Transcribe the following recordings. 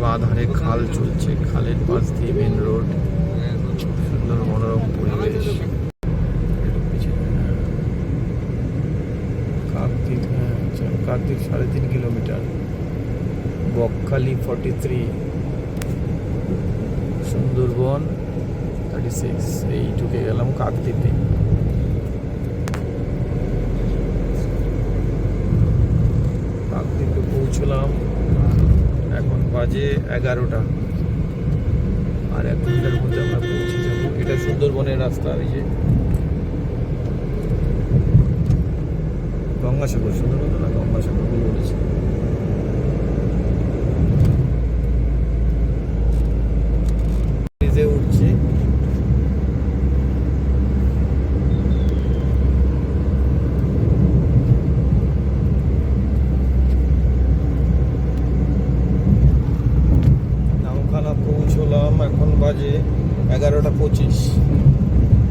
বা ধারে খাল চলছে। খালের পাশ দিয়ে মেন রোড সুন্দর মনোরম পরিবেশ। পিছনে, হ্যাঁ। কাকদ্বীপ সাড়ে তিন kilometre. Bakkhali forty three Sundarban thirty six এই ঢুকে গেলাম কাকদ্বীপে কাকদ্বীপে পৌঁছলাম। এখন বাজে এগারোটা। আর এক ঘণ্টার মধ্যে আমরা পৌঁছে যাব। এটা সুন্দরবনের রাস্তা, এই যে। গঙ্গাসাগর, সুন্দরবন না গঙ্গাসাগর বলেছি ব্রিজে উঠছি নামখানা পৌঁছলাম এখন বাজে এগারোটা পঁচিশ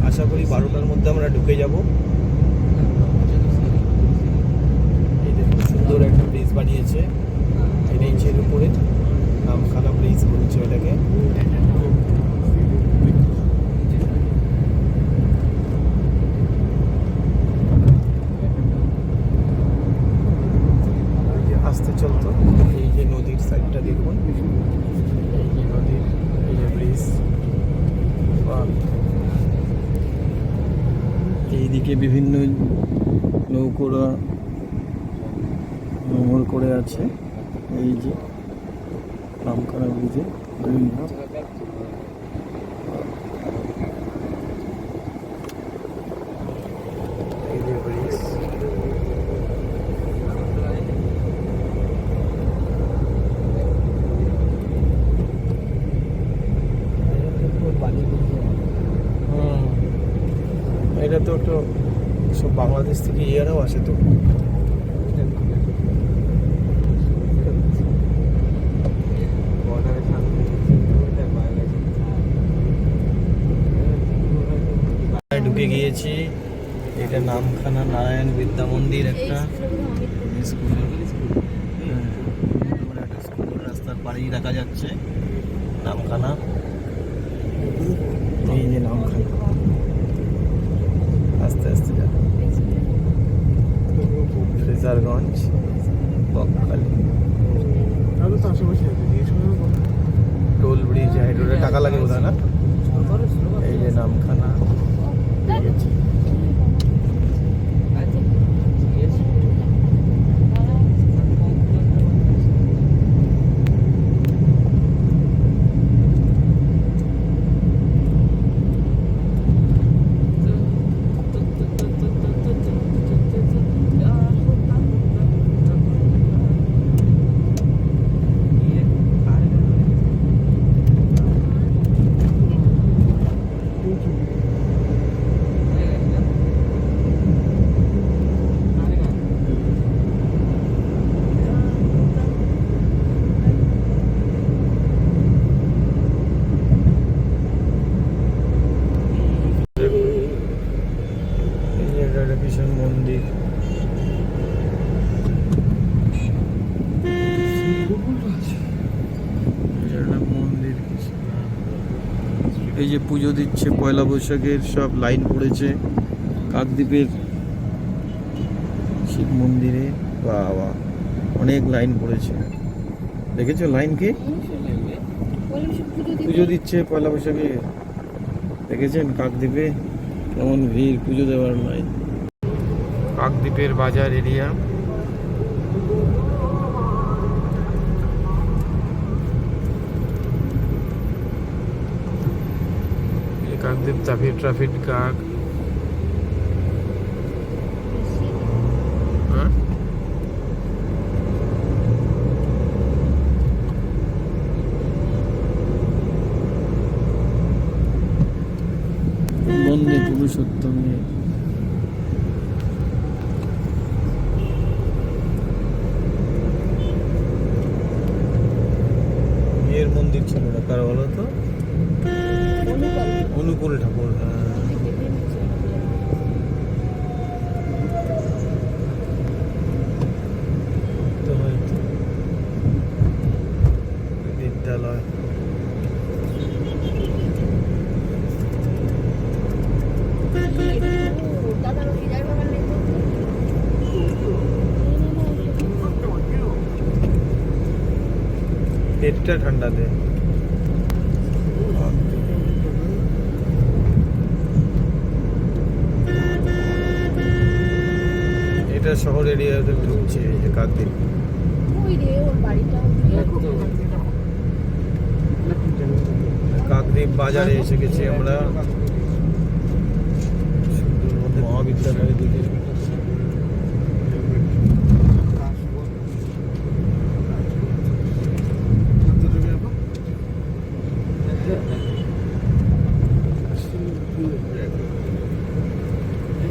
আশা করি বারোটার মধ্যে আমরা ঢুকে যাব। এই দেখুন, সুন্দর একটা ব্রিজ বানিয়েছে। রেঞ্জের উপরে নামখানা ব্রিজ বলছে এটাকে আসতে চলতো, এই যে নদীর সাইডটা দেখুন এই যে নদীর এই যে ব্রিজ এইদিকে বিভিন্ন নৌকোরা নোংর করে আছে। এই যে নামখানা ব্রিজে। বিভিন্ন এই যে ব্রিজ হুম। এটা তো সব বাংলাদেশ থেকে ইয়ারাও আসে তো। ঢুকে গিয়েছি। এটা নামখানা নারায়ণ বিদ্যা মন্দির একটা। স্কুল হ্যাঁ, মানে একটা স্কুল রাস্তার পাড়েই দেখা যাচ্ছে। নামখানা। এই যে নামখানা। আস্তে আস্তে যা ফ্রেজারগঞ্জ বকখালি। টোল ব্রিজ হাইড্রোলে টাকা লাগে বোধ না? এই যে নামখানা গেছি এই যে এটা একটা ভীষণ মন্দির। এই যে পুজো দিচ্ছে পয়লা বৈশাখের সব লাইন পড়েছে কাকদ্বীপের শিব মন্দিরে। বাবা, অনেক লাইন পড়েছে। দেখেছ লাইন কি? পুজো দিচ্ছে পয়লা বৈশাখে। দেখেছেন কাকদ্বীপে? কেমন ভিড়, পুজো দেওয়ার লাইন। কাকদ্বীপের বাজার এরিয়া। কাকদ্বীপ তাফি ট্রাফিক কাক কার বলো তো? অনুকূল ঠাকুর হ্যাঁ। বিদ্যালয়। পেটটা ঠান্ডা দেয় শহর এরিয়াতে ঢুকছে এই যে কাকদ্বীপ। কাকদ্বীপ বাজারে এসে গেছি আমরা। মহাবিদ্যালয়ের দিকে।